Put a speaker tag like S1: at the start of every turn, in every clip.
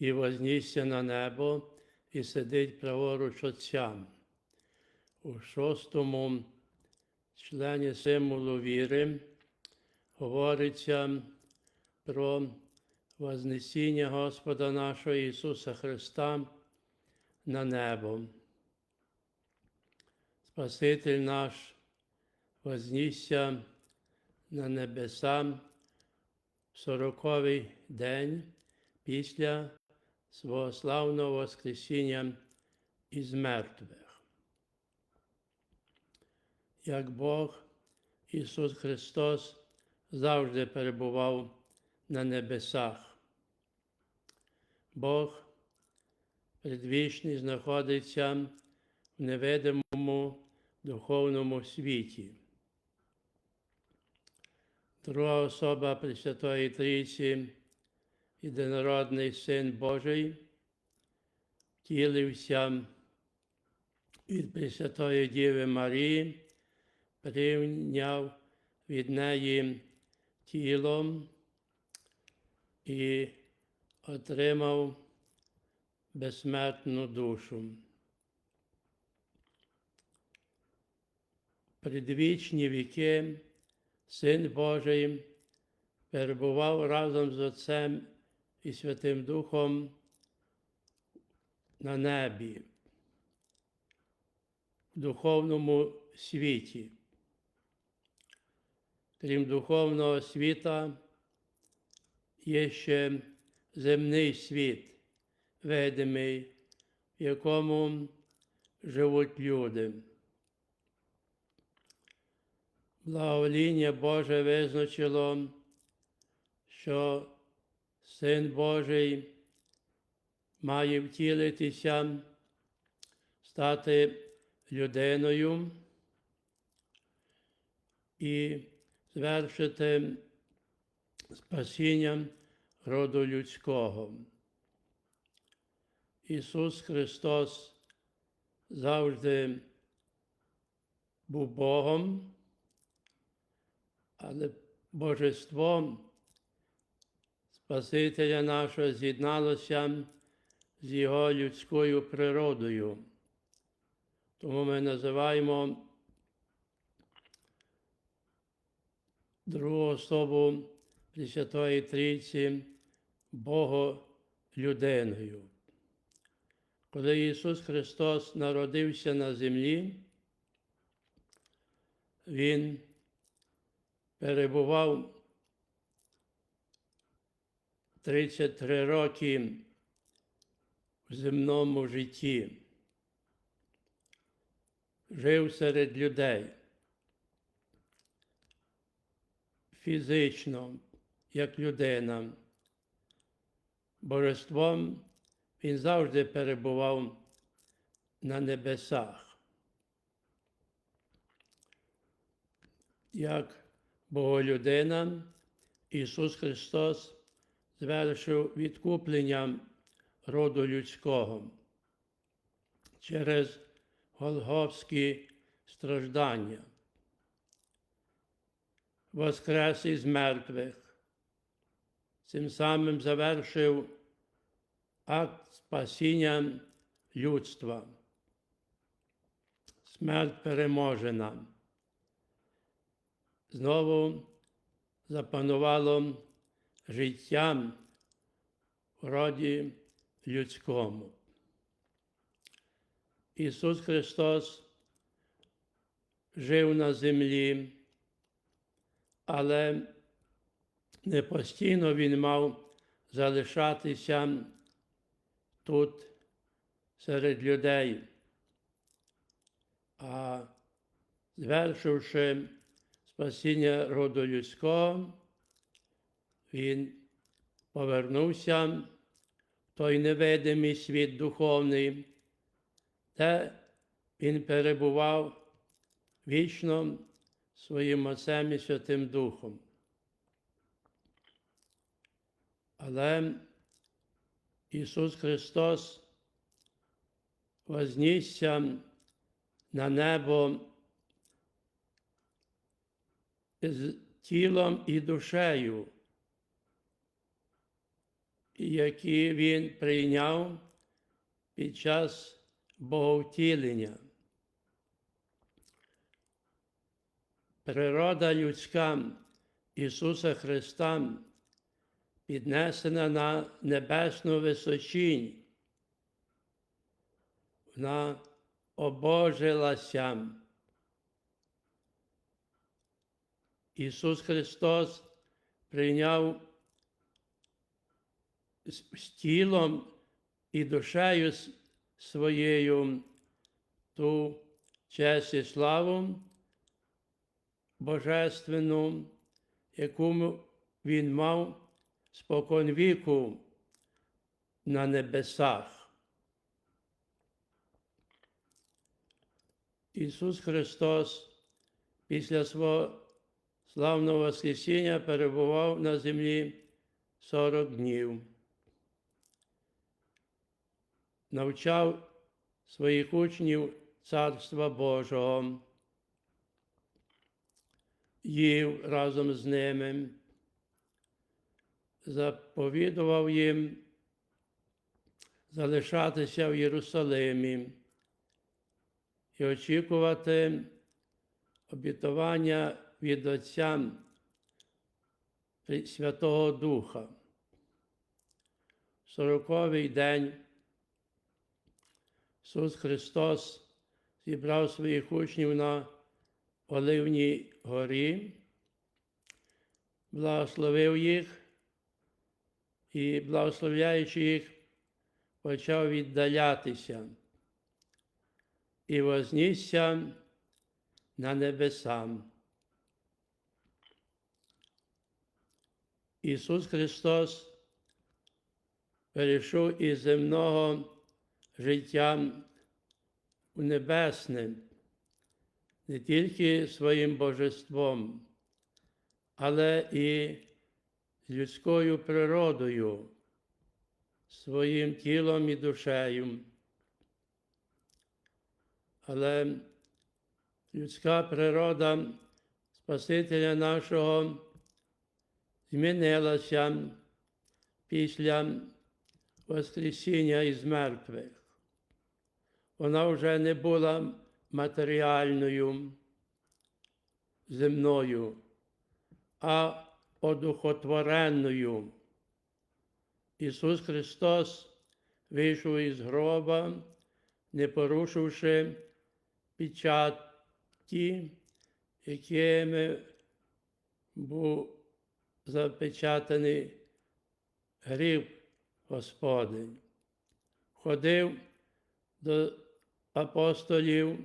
S1: і вознісся на небо, і сидить праворуч Отця. У шостому члені символу віри говориться про Вознесіння Господа нашого Ісуса Христа на небо. Спаситель наш вознісся на небеса в сороковий день після свого славного Воскресіння із мертвих. Як Бог Ісус Христос завжди перебував на небесах. Бог предвічний знаходиться в невидимому духовному світі. Друга особа Пресвятої Трійці, єдинородний Син Божий, втілився від Пресвятої Діви Марії, прийняв від неї тілом і отримав безсмертну душу. Предвічні віки Син Божий перебував разом з Отцем і Святим Духом на небі, в духовному світі. Крім духовного світа, є ще земний світ, видимий, в якому живуть люди. Благовоління Боже визначило, що Син Божий має втілитися, стати людиною і звершити спасіння роду людського. Ісус Христос завжди був Богом, але Божество Спасителя нашого з'єдналося з Його людською природою. Тому ми називаємо другу особу Пресвятої Трійці Боголюдиною. Коли Ісус Христос народився на землі, Він перебував 33 роки в земному житті, жив серед людей фізично, як людина. Божеством він завжди перебував на небесах. Як Боголюдина, Ісус Христос звершив відкуплення роду людського через Голговські страждання, воскрес із мертвих, цим самим завершив акт спасіння людства. Смерть переможена. Знову запанувало життя в роді людському. Ісус Христос жив на землі, але не постійно Він мав залишатися тут серед людей, а звершивши спасіння роду людського, він повернувся в той невидимий світ духовний, де він перебував вічно своїм Отцем і Святим Духом. Але Ісус Христос вознісся на небо з тілом і душею. Які він прийняв під час боговтілення. Природа людська Ісуса Христа піднесена на небесну височінь. Вона обожилася. Ісус Христос прийняв з тілом і душею своєю ту честь і славу божественну, яку він мав спокон віку на небесах. Ісус Христос після свого славного Воскресіння перебував на землі 40 днів. Навчав своїх учнів Царства Божого, їв разом з ними, заповідував їм залишатися в Єрусалимі і очікувати обітування від Отця Святого Духа. Сороковий день Ісус Христос зібрав своїх учнів на Оливній горі, благословив їх і, благословляючи їх, почав віддалятися і вознісся на небеса. Ісус Христос перейшов із земного життя у небесне не тільки своїм божеством, але і людською природою, своїм тілом і душею. Але людська природа Спасителя нашого змінилася після Воскресіння із мертвих. Вона вже не була матеріальною, земною, а одухотворенною. Ісус Христос вийшов із гроба, не порушивши печаті, якими був запечатаний гріб Господень. Ходив до апостолів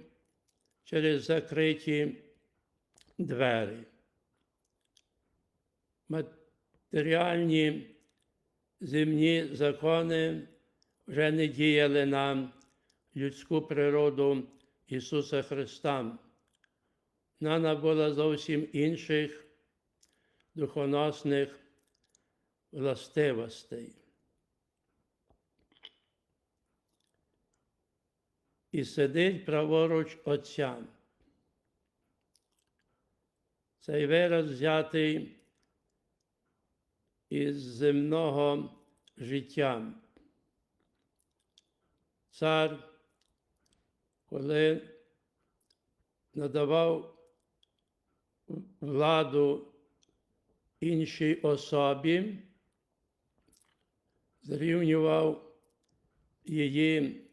S1: через закриті двері. Матеріальні земні закони вже не діяли на людську природу Ісуса Христа. Вона набула зовсім інших духоносних властивостей. І сидить праворуч Отця. Цей вираз взятий із земного життя. Цар, коли надавав владу іншій особі, зрівнював її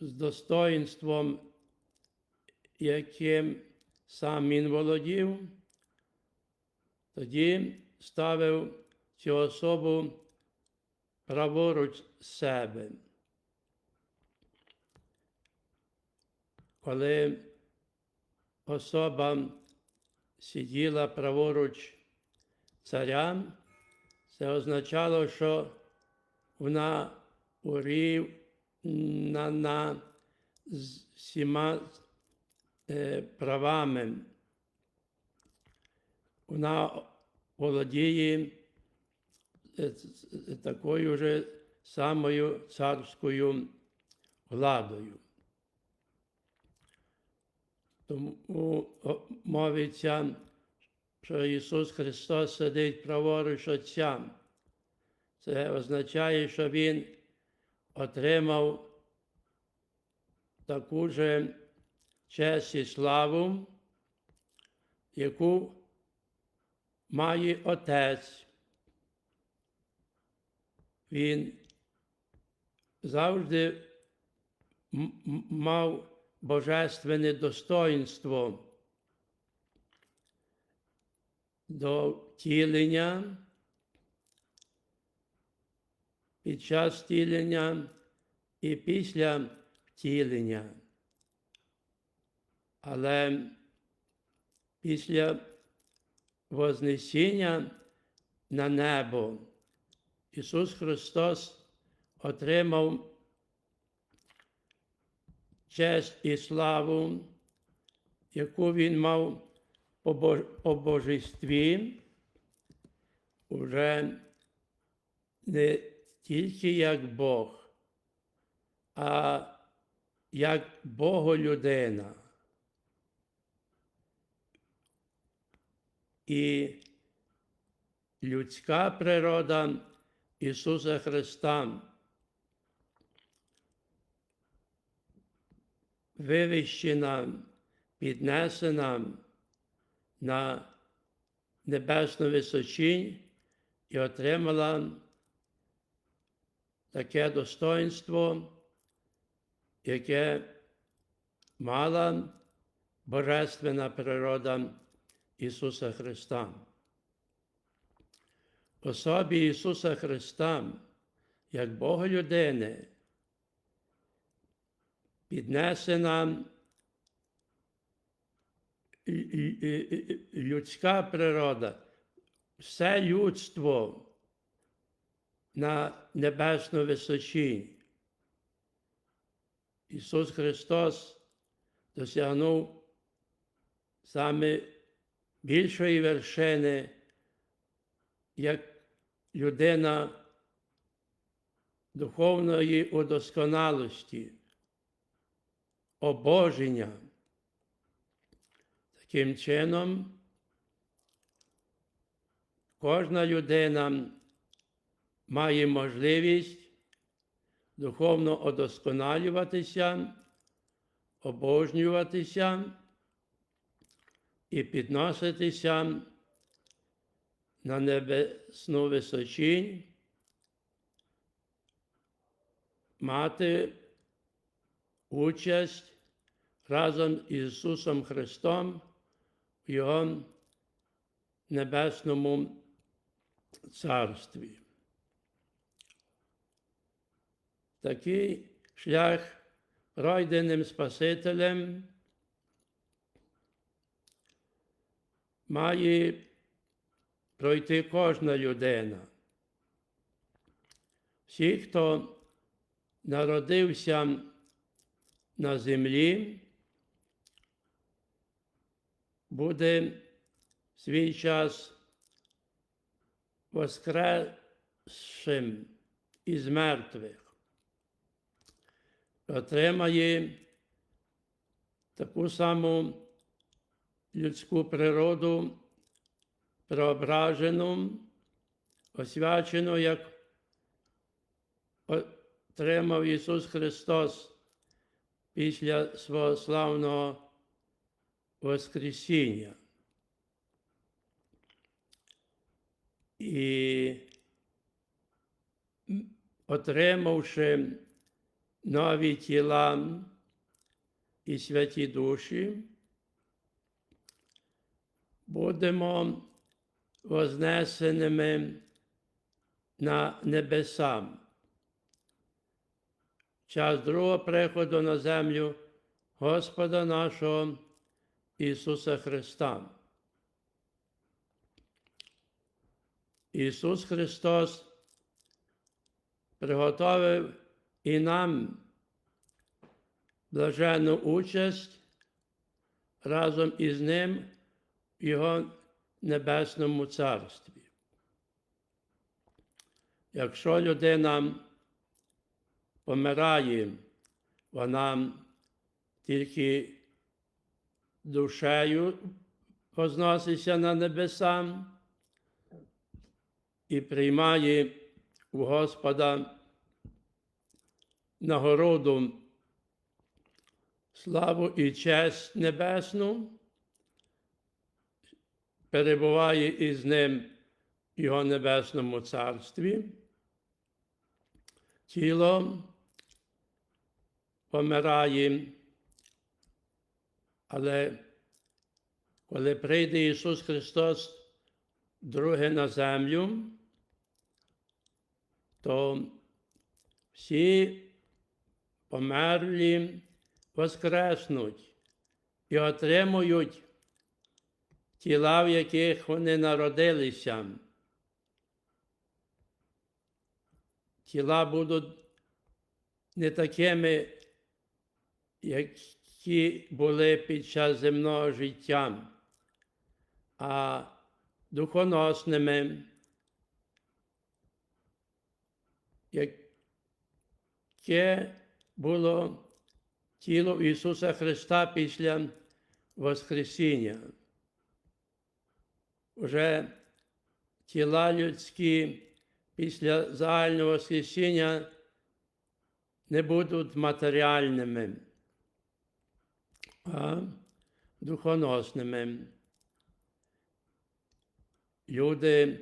S1: з достоїнством, яким сам він володів, тоді ставив цю особу праворуч себе. Коли особа сиділа праворуч царя, це означало, що вона урівнана з всіма е, правами. Вона володіє е, такою же самою царською владою. Тому мовиться, що Ісус Христос сидить праворуч Отця. Це означає, що Він отримав таку же честь і славу, яку має Отець. Він завжди мав божественне достоинство до втілення, під час втілення і після втілення. Але після Вознесіння на небо Ісус Христос отримав честь і славу, яку Він мав по божестві, уже не тільки як Бог, а як Боголюдина. І людська природа Ісуса Христа вивищена, піднесена на небесну височинь і отримала таке достоинство, яке мала божественна природа Ісуса Христа. Особі Ісуса Христа, як Бога людини, піднесена людська природа, все людство на небесну височинь. Ісус Христос досягнув саме більшої вершини, як людина духовної удосконалості, обоження. Таким чином, кожна людина має можливість духовно удосконалюватися, обожнюватися і підноситися на небесну височинь, мати участь разом із Ісусом Христом в Його небесному царстві. Такий шлях пройденим Спасителем має пройти кожна людина. Всі, хто народився на землі, буде в свій час воскресшим із мертвих, отримає таку саму людську природу, преображену, освячену, як отримав Ісус Христос після свого славного Воскресіння. І отримавши нові тіла і святі душі, будемо вознесеними на небеса. Час другого приходу на землю Господа нашого Ісуса Христа. Ісус Христос приготовив і нам блаженну участь разом із Ним в Його небесному царстві. Якщо людина помирає, вона тільки душею возноситься на небеса і приймає у Господа нагороду славу і честь небесну, перебуває із ним в його небесному царстві. Тіло помирає, але коли прийде Ісус Христос друге на землю, то всі померлі воскреснуть і отримують тіла, в яких вони народилися. Тіла будуть не такими, які були під час земного життя, а духоносними, яке було тіло Ісуса Христа після Воскресіння. Уже тіла людські після загального Воскресіння не будуть матеріальними, а духоносними. Люди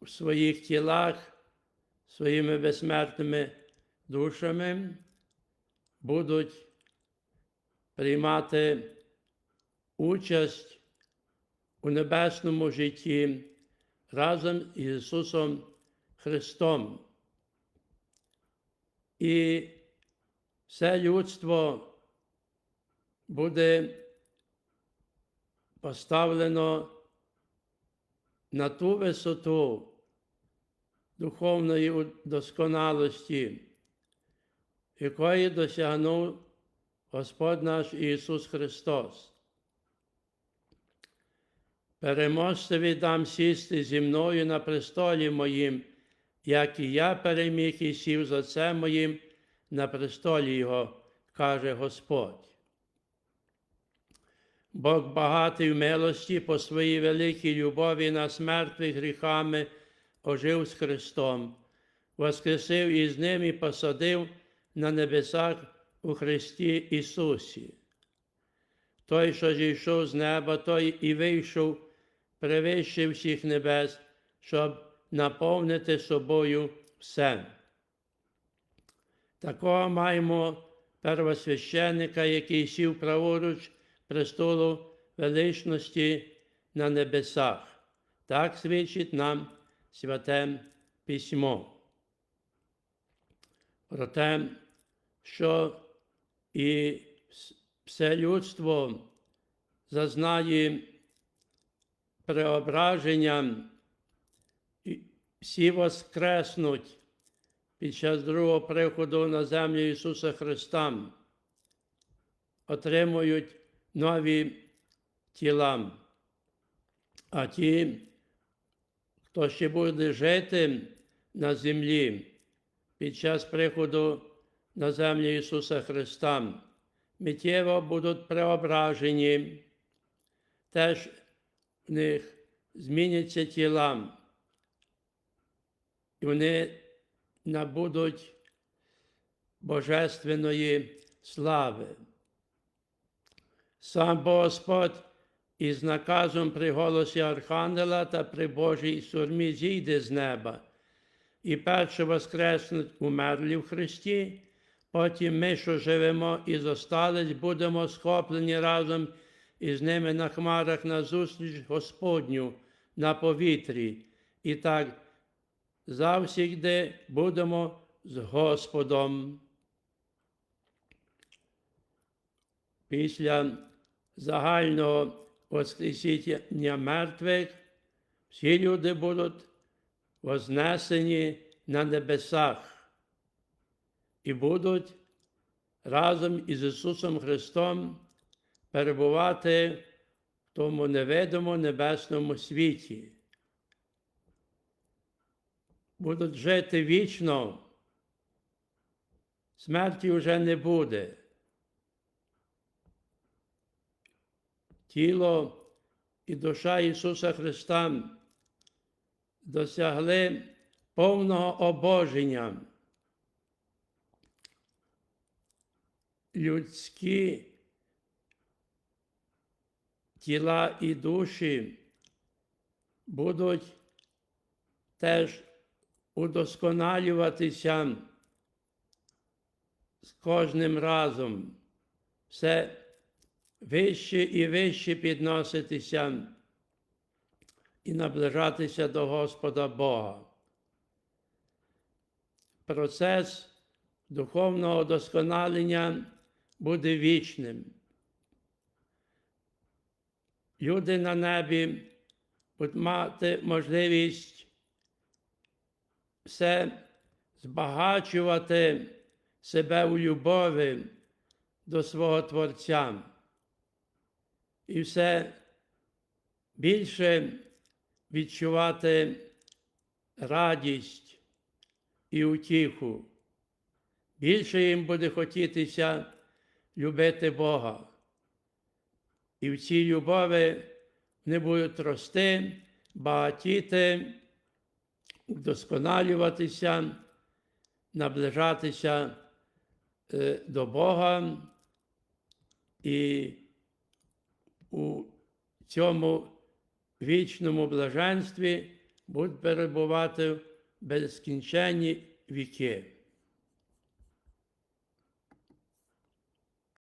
S1: в своїх тілах, своїми безсмертними душами будуть приймати участь у небесному житті разом із Ісусом Христом. І все людство буде поставлено на ту висоту духовної досконалості, якої досягнув Господь наш Ісус Христос. Переможцеві дам сісти зі мною на престолі моїм, як і я переміг і сів за це моїм на престолі Його, каже Господь. Бог багатий в милості по своїй великій любові нас мертвих гріхами ожив з Христом, воскресив із ним і посадив на небесах у Христі Ісусі. Той, що зійшов з неба, той і вийшов превище всіх небес, щоб наповнити собою все. Такого маємо первосвященника, який сів праворуч престолу величності на небесах. Так свідчить нам святе письмо. Про те, що і все людство зазнає преображення, і всі воскреснуть під час другого приходу на землю Ісуса Христа, отримують нові тіла. А ті, хто ще буде жити на землі під час приходу на землю Ісуса Христа, миттєво будуть преображені, теж в них зміняться тіла, і вони набудуть божественної слави. Сам Господь із наказом при голосі Архангела та при Божій сурмі зійде з неба, і перше воскреснуть умерлі в Христі, потім ми, що живемо і зостались, будемо схоплені разом із ними на хмарах на зустріч Господню на повітрі, і так завсігди будемо з Господом. Після загального Воскресіння мертвих всі люди будуть вознесені на небесах і будуть разом із Ісусом Христом перебувати в тому невидимому небесному світі. Будуть жити вічно, смерті вже не буде. тіло і душа Ісуса Христа досягли повного обоження. Людські тіла і душі будуть теж удосконалюватися з кожним разом, все вище і вище підноситися і наближатися до Господа Бога. Процес духовного досконалення буде вічним. Люди на небі будуть мати можливість все збагачувати себе у любові до свого Творця. І все більше відчувати радість і утіху. Більше їм буде хотітися любити Бога. І в цій любові вони будуть рости, багатіти, вдосконалюватися, наближатися е, до Бога і у цьому вічному блаженстві будуть перебувати безкінченні віки.